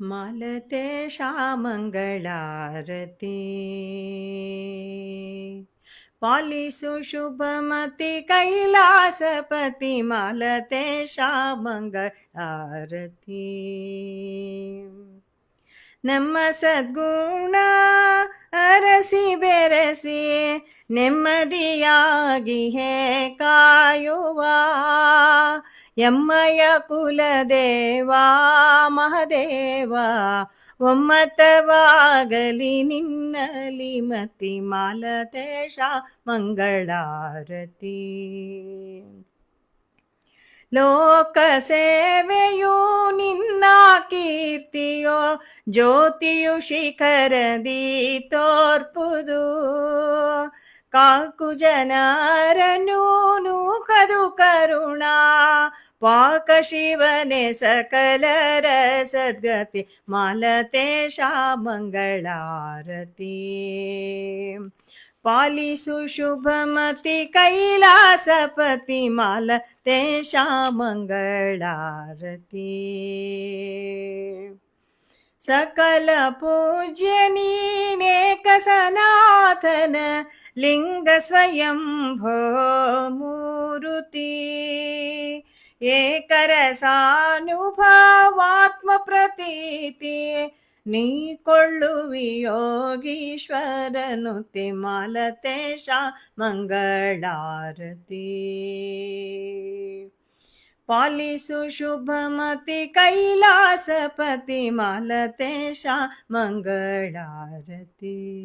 मालतेशा मङ्गलारती पालिसु शुभमति कैलासपति मालतेशा मङ्गलारती ನಮ್ಮ ಸದ್ಗುಣ ಅರಸಿ ಬೆರೆಸಿ ನೆಮ್ಮದಿಯಾಗಿ ಹೇ ಕಾಯುವ. ಎಮ್ಮಯ ಕುಲದೇವಾ, ಮಹದೇವ, ಒಮ್ಮತವಾಗಲಿ ನಿನ್ನಲಿ ಮತಿ ಮಾಲತೇಶ, ಮಂಗಳಾರತಿ. ಲೋಕ ಸೇವೆಯು ನಿನ್ನ ಕೀರ್ತಿಯೋ ಜ್ಯೋತಿಯು ಶಿಖರದಿ ತೋರ್ಪುದು. ಕಾಕು ಜನರನು ನೂಕದು ಕರುಣಾ. ಪಾಕ ಶಿವನೆ ಸಕಲರ ಸದ್ಗತಿ ಮಾಲತೇಶ ಮಂಗಳಾರತಿ. ಪಾಲಿಸು ಶುಭಮತಿ ಕೈಲಾಸಪತಿ ಮಾಲ ತೇಷಾ ಮಂಗಳಾರತಿ ಸಕಲ ಪೂಜ್ಯ ನೀನೇಕ ಸನಾತನ ನೀ ಕೊಳ್ಳುವಿ ಯೋಗೀಶ್ವರನು ಮಂಗಳಾರತಿ. ಪಾಲಿಸು ಶುಭಮತಿ ಕೈಲಾಸಪತಿ ಮಾಲತೇಶ ಮಂಗಳಾರತಿ.